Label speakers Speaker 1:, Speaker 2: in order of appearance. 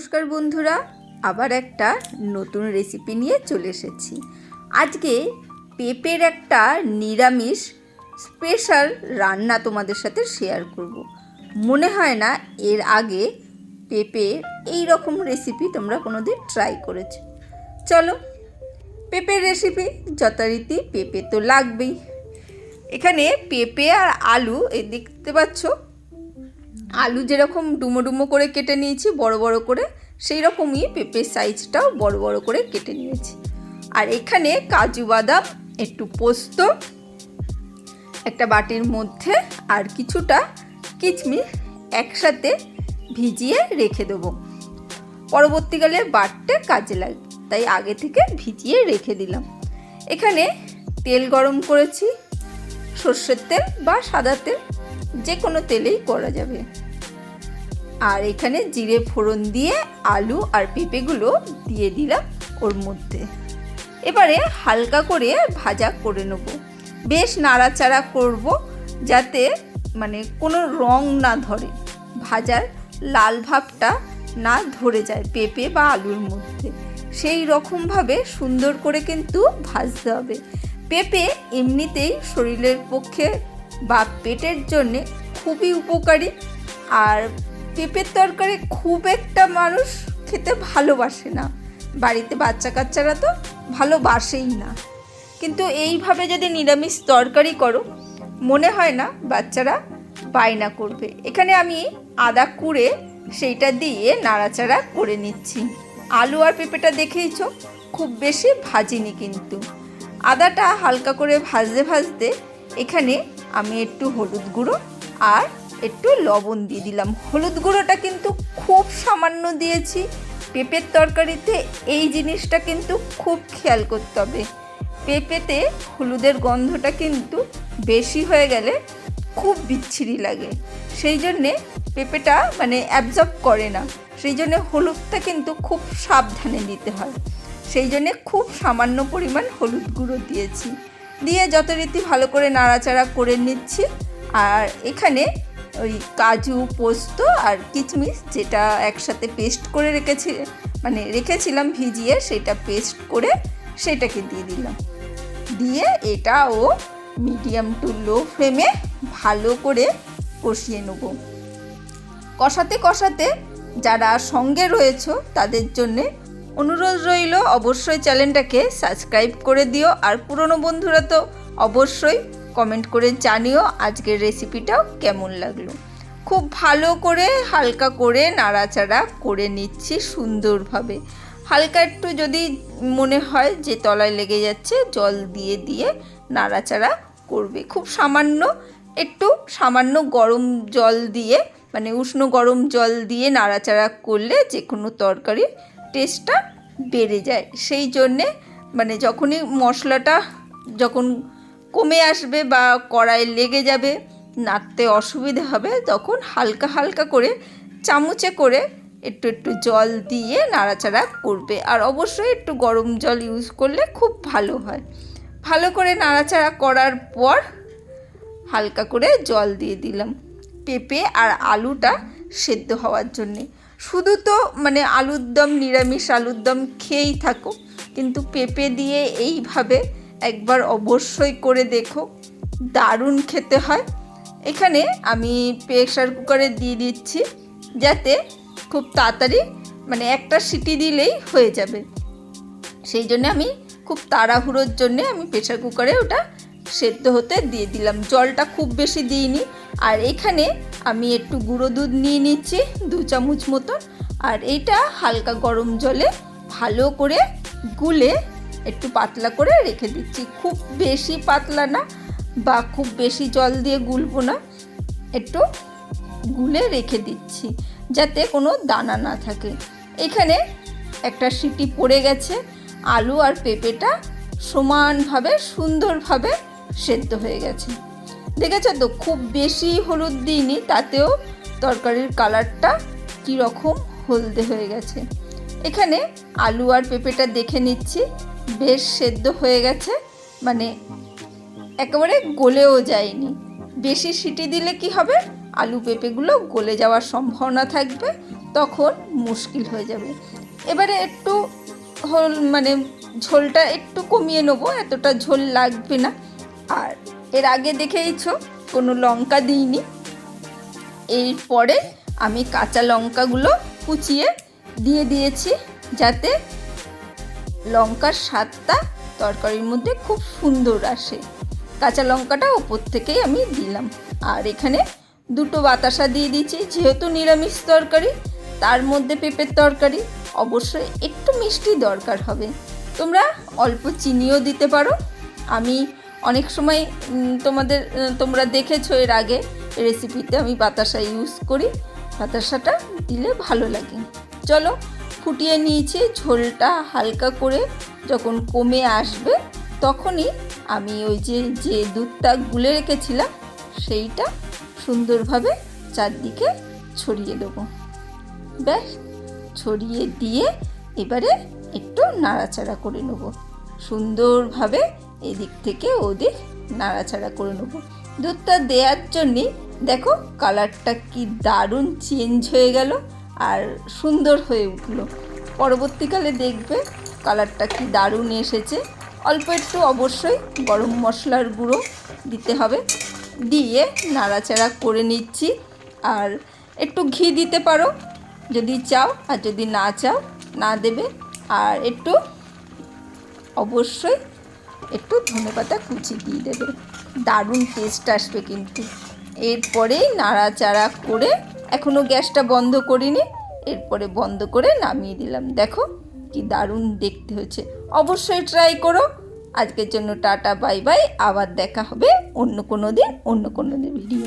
Speaker 1: নমস্কার বন্ধুরা, আবার একটা নতুন রেসিপি নিয়ে চলে এসেছি। আজকে পেঁপের একটা নিরামিষ স্পেশাল রান্না তোমাদের সাথে শেয়ার করব। মনে হয় না এর আগে পেঁপের এই রকম রেসিপি তোমরা কোনো দিন ট্রাই করেছ। চলো, পেঁপের রেসিপি যথারীতি পেঁপে তো লাগবেই। এখানে পেঁপে আর আলু, এই দেখতে পাচ্ছ আলু যেরকম ডুমো ডুমো করে কেটে নিয়েছি, বড় বড় করে সেই রকমই পেঁপের সাইজটাও বড় বড় করে কেটে নিয়েছি। আর এখানে কাজু বাদাম, একটু পোস্ত, একটা বাটির মধ্যে আর কিছুটা কিচমিচ একসাথে ভিজিয়ে রেখে দেবো। পরবর্তীকালে বাটতে কাজে লাগবে, তাই আগে থেকে ভিজিয়ে রেখে দিলাম। এখানে তেল গরম করেছি, সর্ষের তেল বা সাদা তেল। যে কোনো তেলেই করা যাবে। আর এখানে জিরে ফোড়ন দিয়ে আলু আর পেঁপেগুলো দিয়ে দিলাম ওর মধ্যে। এবারে হালকা করে ভাজা করে নেব। বেশ নাড়াচাড়া করব যাতে মানে কোনো রং না ধরে। ভাজার লাল ভাবটা না ধরে যায় পেঁপে বা আলুর মধ্যে। সেই রকমভাবে সুন্দর করে কিন্তু ভাজতে হবে। পেঁপে এমনিতেই শরীরের পক্ষে বা পেটের জন্যে খুবই উপকারী। আর পেঁপের তরকারি খুব একটা মানুষ খেতে ভালোবাসে না। বাড়িতে বাচ্চা কাচ্চারা তো ভালোবাসেই না। কিন্তু এইভাবে যদি নিরামিষ তরকারি করো, মনে হয় না বাচ্চারা বায়না করবে। এখানে আমি আদা কুড়ে সেইটা দিয়ে নাড়াচাড়া করে নিচ্ছি। আলু আর পেঁপেটা দেখেইছো? খুব বেশি ভাজিনি কিন্তু। আদাটা হালকা করে ভাজতে ভাজতে এখানে আমি একটু হলুদ গুঁড়ো আর একটু লবণ দিয়ে দিলাম। হলুদ গুঁড়োটা কিন্তু খুব সামান্য দিয়েছি। পেঁপের তরকারিতে এই জিনিসটা কিন্তু খুব খেয়াল করতে হবে। পেঁপেতে হলুদের গন্ধটা কিন্তু বেশি হয়ে গেলে খুব বিচ্ছিরি লাগে। সেই জন্যে পেঁপেটা মানে অ্যাবজর্ব করে না। সেই জন্যে হলুদটা কিন্তু খুব সাবধানে দিতে হয়। সেই জন্যে খুব সামান্য পরিমাণ হলুদ গুঁড়ো দিয়েছি। দিয়ে যথারীতি ভালো করে নাড়াচাড়া করে নিচ্ছি। আর এখানে ওই কাজু, পোস্ত আর কিচমিচ যেটা একসাথে পেস্ট করে রেখেছি মানে রেখেছিলাম ভিজিয়ে, সেটা পেস্ট করে সেটাকে দিয়ে দিলাম। দিয়ে এটা ও মিডিয়াম টু লো ফ্লেমে ভালো করে কষিয়ে নেব। কষাতে কষাতে যারা সঙ্গে রয়েছো, তাদের জন্যে অনুরোধ রইল অবশ্যই চ্যানেলটাকে সাবস্ক্রাইব করে দিও। আর পুরনো বন্ধুরা তো অবশ্যই কমেন্ট করে জানিও আজকের রেসিপিটাও কেমন লাগল। খুব ভালো করে হালকা করে নাড়াচাড়া করে নিচ্ছি সুন্দরভাবে। হালকা একটু যদি মনে হয় যে তলায় লেগে যাচ্ছে, জল দিয়ে দিয়ে নাড়াচাড়া করবে। খুব সামান্য, একটু সামান্য গরম জল দিয়ে মানে উষ্ণ গরম জল দিয়ে নাড়াচাড়া করলে যে কোনো তরকারি টেস্টটা বেড়ে যায়। সেই জন্যে মানে যখনই মশলাটা যখন কমে আসবে বা কড়াই লেগে যাবে, নাড়তে অসুবিধে হবে, তখন হালকা হালকা করে চামচে করে একটু একটু জল দিয়ে নাড়াচাড়া করবে। আর অবশ্যই একটু গরম জল ইউজ করলে খুব ভালো হয়। ভালো করে নাড়াচাড়া করার পর হালকা করে জল দিয়ে দিলাম। পেঁপে আর আলুটা সেদ্ধ হওয়ার জন্যে। শুধু তো মানে আলুর দম, নিরামিষ আলুর দম খেয়েই থাকো, কিন্তু পেঁপে দিয়ে এইভাবে একবার অবশ্যই করে দেখো, দারুণ খেতে হয়। এখানে আমি প্রেশার কুকারে দিয়ে দিচ্ছি যাতে খুব তাড়াতাড়ি মানে একটা সিটি দিলেই হয়ে যাবে। সেই জন্য আমি খুব তাড়াহুড়োর জন্যে আমি প্রেশার কুকারে ওটা সেদ্ধ হতে দিয়ে দিলাম। জলটা খুব বেশি দিইনি। আর এখানে আমি একটু গুঁড়ো দুধ নিয়ে নিচ্ছি, দু চামচ মতন আর এইটা হালকা গরম জলে ভালো করে গুলে একটু পাতলা করে রেখে দিচ্ছি। খুব বেশি পাতলা না বা খুব বেশি জল দিয়ে গুলবো না, একটু গুলে রেখে দিচ্ছি যাতে কোনো দানা না থাকে। এখানে একটা সিটি পড়ে গেছে। আলু আর পেঁপেটা সমানভাবে, সুন্দরভাবে সেদ্ধ হয়ে গেছে। দেখেছ তো, খুব বেশি হলুদ দিইনি, তাতেও তরকারির কালারটা কীরকম হলদে হয়ে গেছে। এখানে আলু আর পেঁপেটা দেখে নিচ্ছি, বেশ সেদ্ধ হয়ে গেছে মানে একেবারে গলেও যায়নি। বেশি সিটি দিলে কি হবে? আলু পেঁপেগুলো গলে যাওয়ার সম্ভাবনা থাকবে, তখন মুশকিল হয়ে যাবে। এবারে একটু হল মানে ঝোলটা একটু কমিয়ে নেব, এতটা ঝোল লাগবে না। আর এর আগে দেখেইছ, কোনো লঙ্কা দিইনি। এরপরে আমি কাঁচা লঙ্কাগুলো কুচিয়ে দিয়ে দিয়েছি, যাতে লঙ্কার স্বাদটা তরকারির মধ্যে খুব সুন্দর আসে। কাঁচা লঙ্কাটা ওপর থেকেই আমি দিলাম। আর এখানে দুটো বাতাসা দিয়ে দিয়েছি, যেহেতু নিরামিষ তরকারি, তার মধ্যে পেঁপের তরকারি, অবশ্যই একটু মিষ্টি দরকার হবে। তোমরা অল্প চিনিও দিতে পারো। আমি অনেক সময় তোমাদের তোমরা দেখেছ এর আগে রেসিপিতে আমি বাতাসা ইউজ করি। বাতাসাটা দিলে ভালো লাগে। চলো, ফুটিয়ে নিয়েছি ঝোলটা হালকা করে। যখন কমে আসবে, তখনই আমি ওই যে যে দুধটা গুলে রেখেছিলাম, সেইটা সুন্দরভাবে চারদিকে ছড়িয়ে দেবো। ব্যাস, ছড়িয়ে দিয়ে এবারে একটু নাড়াচাড়া করে নেব। সুন্দরভাবে এদিক থেকে ওদিক নাড়াচাড়া করে নেব। দুধটা দেওয়ার জন্যে দেখো কালারটা কি দারুণ চেঞ্জ হয়ে গেল আর সুন্দর হয়ে উঠল। পরবর্তীকালে দেখবে কালারটা কি দারুণ এসেছে। অল্প একটু অবশ্যই গরম মশলার গুঁড়ো দিতে হবে। দিয়ে নাড়াচাড়া করে নিচ্ছি আর একটু ঘি দিতে পারো যদি চাও আর যদি না চাও না দেবে। আর একটু অবশ্যই একটু ধনে পাতা কুচি দিয়ে দেবে। দারুণ টেস্ট আসবে কিন্তু। এরপরেই নাড়াচাড়া করে এখনও গ্যাসটা বন্ধ করিনি, এরপরে বন্ধ করে নামিয়ে দিলাম। দেখো কি দারুণ দেখতে হচ্ছে অবশ্যই ট্রাই করো। আজকের জন্য টাটা বাই বাই আবার দেখা হবে অন্য কোনো দিন, অন্য কোনো দিন ভিডিও